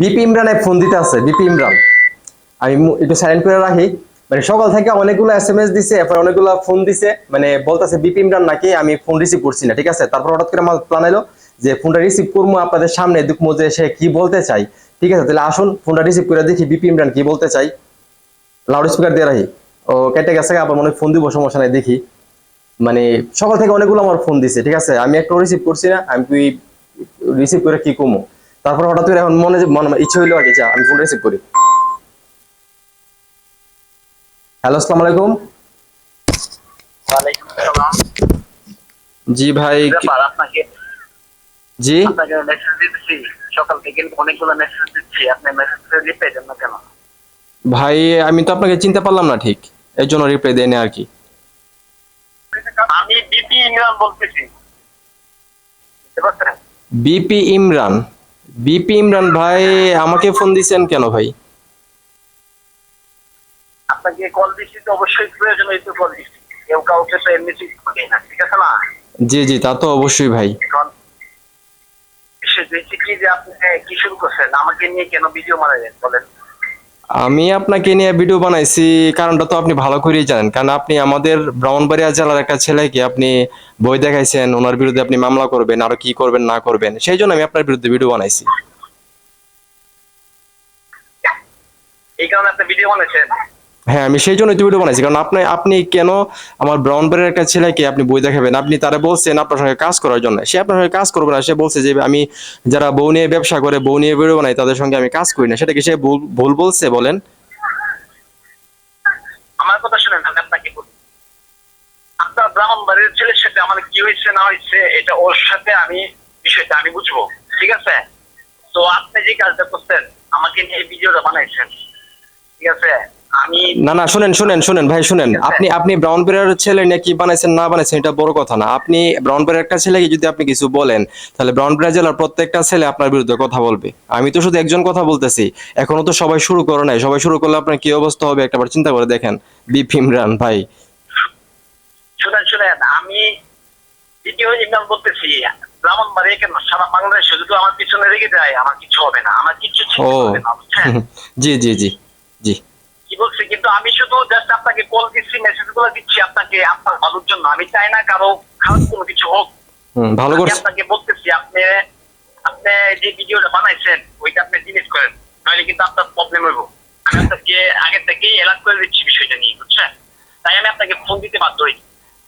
BP ইমরানে phone দিতে আছে, BP Imran. আমি একটু সাইলেন্ট করে রাখি। মানে সকাল থেকে অনেকগুলো এস এম এস দিছে, এরপর অনেকগুলো ফোন দিছে। মানে বলতেছে, বিপি ইমরান নাকি আমি ফোন রিসিভ করছি না। ঠিক আছে? তারপর হঠাৎ করে আমার প্ল্যান এলো যে ফোনটা রিসিভ করব আপনাদের সামনে দেখব যে সে কি বলতে চাই। ঠিক আছে? তাহলে আসুন ফোনটা রিসিভ করে দেখি বিপি ইমরান কি বলতে চাই। লাউড স্পিকার দিয়ে রাখি। ও কেটে গেছে, আবার মনে ফোন দিব, সমস্যা নাই, দেখি। মানে সকাল থেকে অনেকগুলো আমার ফোন দিছে, ঠিক আছে? আমি একটা রিসিভ করছি না, আমি রিসিভ করে কি কমো? তারপর হঠাৎ করে এখন মনে যে মনে ইচ্ছে হইল আর কি যা, আমি ফোন রিসিভ করি। হ্যালো আসসালামু আলাইকুম। জি ভাই জি। আপনাকে মেসেজ দিতেছি সকাল থেকে অনেকগুলো মেসেজ দিচ্ছি। আপনি মেসেজ রিপ্লাই দেন না কেন? ভাই আমি তো আপনাকে চিনতে পারলাম না ঠিক। এই জন্য রিপ্লাই দেয়নি আর কি। আমি বিপি ইমরান বলতেছি। বিপি ইমরান বিপি ইমরান ভাই আমাকে ফোন দিছেন কেন ভাই? আপনাকে কল দিছি তো অবশ্যই প্রয়োজন হইতো কল কেউ কাউকে তো এমনি না ঠিক আছে না? জি জি তা তো অবশ্যই ভাই। এখন সে দেখছি কি যে আপনি কি শুরু করছেন? আমাকে নিয়ে কেন ভিডিও মারা যায় বলেন আমি আপনাকে নিয়ে ভিডিও বানাইছি, কারণটা তো আপনি ভালো করেই জানেন। কারণ আপনি আমাদের ব্রাহ্মণবাড়িয়া জেলার একটা ছেলেকে আপনি বই দেখাইছেন, ওনার বিরুদ্ধে আপনি মামলা করবেন, আর কি করবেন, না করবেন, সেই জন্য আমি আপনার বিরুদ্ধে ভিডিও বানাইছি। এই কারণে একটা ভিডিও বানাইছেন? হ্যাঁ আমি সেই জন্য ভিডিও বানাইছি। কারণ আপনি আপনি কেন আমার ব্রাউনবারের একটা ছেলেকে আপনি বই দেখাবেন? আপনি তারা বলছেন আপনার সঙ্গে কাজ করার জন্য। সে আপনার সঙ্গে কাজ করবে না, সে বলছে যে, আমি যারা বউ নিয়ে ব্যবসা করে, বউ নিয়ে ভিডিও বানাই, তাদের সঙ্গে আমি কাজ করি না। সেটা কি সে ভুল বলছে, বলেন? আমার কথা শুনেন আপনাকে আপনার ব্রাহ্মণ বাড়ির ছেলের সাথে আমার কি হয়েছে, না হয়েছে, এটা ওর সাথে আমি, বিষয়টা আমি বুঝব। ঠিক আছে? তো আপনি যে কাজটা করছেন, আমাকে নিয়ে ভিডিওটা বানাইছেন। ঠিক আছে? না না শুনেন শুনেন শুনেন ভাই শুনেন। আপনি আপনি ব্রাউনবারের ছেলে নিয়ে কি বানাইছেন না বানাইছেন এটা বড় কথা না। আপনি ব্রাউনবারের একটা ছেলেকে যদি আপনি কিছু বলেন তাহলে ব্রাউন ব্রাউনবাড়িয়া জেলার প্রত্যেকটা ছেলে আপনার বিরুদ্ধে কথা বলবে। আমি তো শুধু একজন কথা বলতেছি। এখনও তো সবাই শুরু করে নাই। সবাই শুরু করলে আপনার কি অবস্থা হবে? একটাবার চিন্তা করে দেখেন। বিপ ইমরান ভাই। শুনেন শুনেন আমি ভিডিও ইমেল বলতেছি ব্রাহ্মণ বাড়ি কেন? সারা বাংলাদেশে যদি আমার পিছনে রেখে যায় আমার কিছু হবে না। আমার কিছু হবে না জি জি জি জি। কি বলছি? কিন্তু আমি শুধু জাস্ট আপনাকে কল দিচ্ছি মেসেজগুলো দিচ্ছি আপনাকে আপনার ভালোর জন্য। আমি চাই না কারও খারাপ কোনো কিছু হোক। ভালো করে আপনাকে বলতেছি আপনি আপনি যে ভিডিওটা বানাইছেন ওইটা আপনি ডিলিট করেন নাহলে কিন্তু আপনার প্রবলেম হইব। আমি আপনাকে আগে থেকেই এলার্ট করে দিচ্ছি বিষয়টা নিয়ে বুঝছেন? তাই আমি আপনাকে ফোন দিতে বাধ্য হই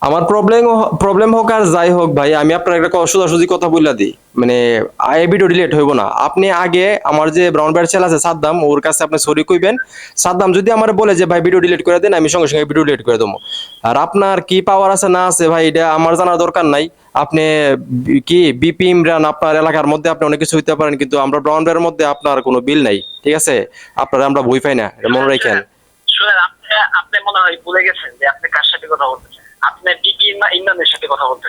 আমার প্রবলেম প্রবলেম হোক আর যাই হোক ভাই, আমি আপনার একটা ক- সোজাসুজি কথা বললা দিই। মানে আই ভিডিও ডিলিট হইব না। আপনি আগে আমার যে ব্রাউন ব্যাট ছেলে আছে, সাদ্দাম, ওর কাছে আপনি সরি কইবেন। সাদ্দাম, যদি আমার বলে যে, ভাই ভিডিও ডিলিট করে দেন, আমি সঙ্গে সঙ্গে ভিডিও ডিলিট করে দেবো। আর আপনার কি পাওয়ার আছে, না আছে, ভাই, এটা আমার জানার দরকার নাই। আপনি কি বিপি ইমরান, আপনার এলাকার মধ্যে আপনি অনেক কিছু হইতে পারেন, কিন্তু আমরা ব্রাউন ব্যাটের মধ্যে আপনার কোনো বিল নাই, ঠিক আছে? আপনার আমরা বই পাই না, এটা মনে রাখেন। আপনি মনে হয় ভুলে গেছেন যে, আপনি কার সাথে কথা বলতেছেন? আপনি বিপি ইমরানের সাথে কথা আছে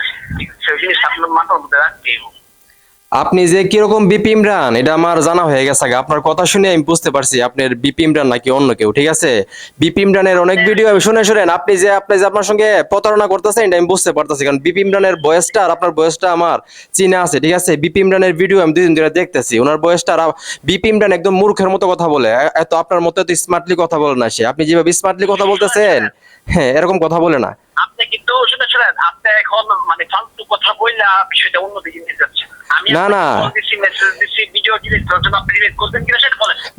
সেই জিনিস আপনার মাথার মধ্যে রাখতেই হবে। আপনি যে কীরকম বিপি ইমরান এটা আমার জানা হয়ে গেছে আগে। আপনার কথা শুনে আমি বুঝতে পারছি আপনার বিপি ইমরান নাকি অন্য কেউ ঠিক আছে? বিপি ইমরানের অনেক ভিডিও আমি শুনে শুনেন আপনি যে আপনি যে আপনার সঙ্গে প্রতারণা করতেছেন এটা আমি বুঝতে পারতেছি কারণ বিপি ইমরানের বয়সটা আর আপনার বয়সটা আমার চিনা আছে ঠিক আছে? বিপি ইমরানের ভিডিও আমি দুদিন ধরে দেখতেছি ওনার বয়সটা আর বিপি ইমরান একদম মূর্খের মতো কথা বলে এত আপনার মতো এত স্মার্টলি কথা বলে না সে। আপনি যেভাবে স্মার্টলি কথা বলতেছেন হ্যাঁ এরকম কথা বলে না। আপনি কিন্তু শুনে শুনেন আপনি এখন মানে ফালতু কথা বললে বিষয়টা অন্যদিকে নিয়ে যাচ্ছে আমি না, না। মেসেজ দিচ্ছি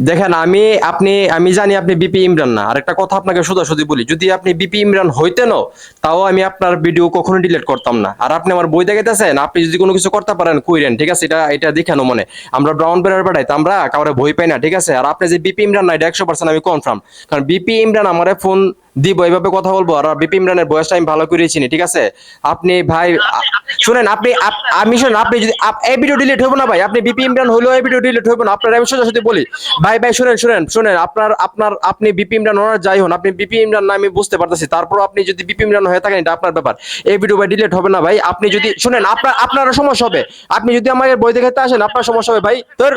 দেখেন আমি আপনি আমি জানি আপনি বিপি ইমরান না। আরেকটা কথা আপনাকে সোজাসুজি বলি যদি আপনি বিপি ইমরান হইতেনও তাও আমি আপনার ভিডিও কখনো ডিলিট করতাম না। আর আপনি আমার বই দেখাইতেছেন আপনি যদি কোনো কিছু করতে পারেন কইরেন ঠিক আছে? এটা এটা দেখানো মনে। আমরা ব্রাউন বেড়ার বেড়াই তো আমরা কাউরে ভয় পাই না ঠিক আছে? আর আপনি যে বিপি ইমরান না এটা একশো পার্সেন্ট আমি কনফার্ম কারণ বিপি ইমরান আমার ফোন দিব এইভাবে কথা বলব আর বিপি ইমরানের বয়সটা আমি ভালো করে চিনি ঠিক আছে? আপনি ভাই শুনেন আপনি আমি শুনেন আপনি যদি এই ভিডিও ডিলিট হইব না ভাই আপনি বিপি ইমরান হইলেও এই ভিডিও ডিলিট হইব না। আপনার, আমি সোজাসুজি বলি। ভাই ভাই, শুনেন শুনেন শুনেন। আপনার আপনার, আপনি বিপি ইমরান ওনার যাই হন, আপনি বিপি ইমরান না, আমি বুঝতে পারতেছি। তারপর আপনি যদি বিপি ইমরান হয়ে থাকেন, এটা আপনার ব্যাপার। এই ভিডিও ভাই ডিলিট হবে না ভাই। আপনি যদি, শুনেন, আপনার, আপনারও সমস্যা হবে। আপনি যদি আমাকে বই দেখাতে আসেন, আপনার সমস্যা হবে ভাই। তোর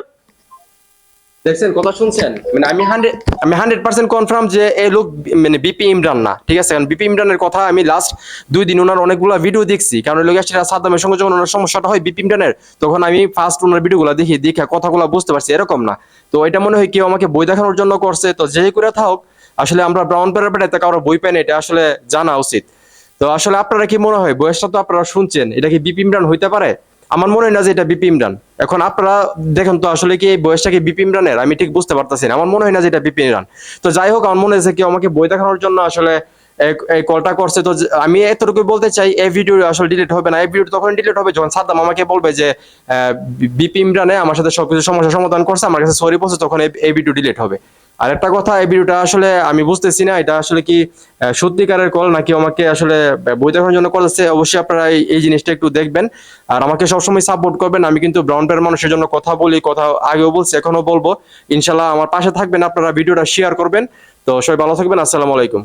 দেখছেন, কথা শুনছেন? মানে আমি হান্ড্রেড আমি হান্ড্রেড পার্সেন্ট কনফার্ম যে এই লোক মানে বিপি ইমরান না, ঠিক আছে? কারণ বিপি ইমরানের কথা আমি লাস্ট দুই দিন ওনার অনেকগুলো ভিডিও দেখছি। কারণ লোক আসলে সাদ্দামের সঙ্গে, যখন ওনার সমস্যাটা হয় বিপি ইমরানের, তখন আমি ফার্স্ট ওনার ভিডিওগুলো দেখি, দেখে কথাগুলো বুঝতে পারছি, এরকম না। তো এটা মনে হয় কেউ আমাকে বই দেখানোর জন্য করছে। তো যেই করে থাক আসলে আমরা ব্রাউন পেপার পেটাতে কারও বই পাই না, এটা আসলে জানা উচিত। তো আসলে আপনারা কি মনে হয় বয়সটা তো আপনারা শুনছেন? এটা কি বিপি ইমরান হইতে পারে? আমার মনে হয় না যে এটা বিপি ইমরান এখন আপনারা দেখেন তো আসলে কি এই বয়সটা কি বিপি ইমরানের আমি ঠিক বুঝতে পারতেছি না। আমার মনে হয় না যে এটা বিপি ইমরান তো যাই হোক, আমার মনে হয়েছে কেউ আমাকে বই দেখানোর জন্য আসলে এই- কলটা করছে। তো আমি এতটুকু বলতে চাই, এই ভিডিও আসলে ডিলিট হবে না। এই ভিডিও তখন ডিলিট হবে যখন সাদ্দাম আমাকে বলবে যে বিপি ইমরানে আমার সাথে সবকিছু সমস্যা সমাধান করছে, আমার কাছে সরি বলছে, তখন এই ভিডিও ডিলিট হবে। আর একটা কথা, এই ভিডিওটা আসলে আমি বুঝতেছি না, এটা আসলে কি সত্যিকারের কল নাকি আমাকে আসলে বই দেখানোর জন্য কল আছে অবশ্যই আপনারা এই- জিনিসটা একটু দেখবেন। আর আমাকে সবসময় সাপোর্ট করবেন, আমি কিন্তু ব্রাউন পেয়ার মানুষের জন্য কথা বলি, কথা আগেও বলছি, এখনও বলব। ইনশাল্লাহ আমার পাশে থাকবেন, আপনারা ভিডিওটা শেয়ার করবেন। তো সবাই ভালো থাকবেন, আসসালামু আলাইকুম।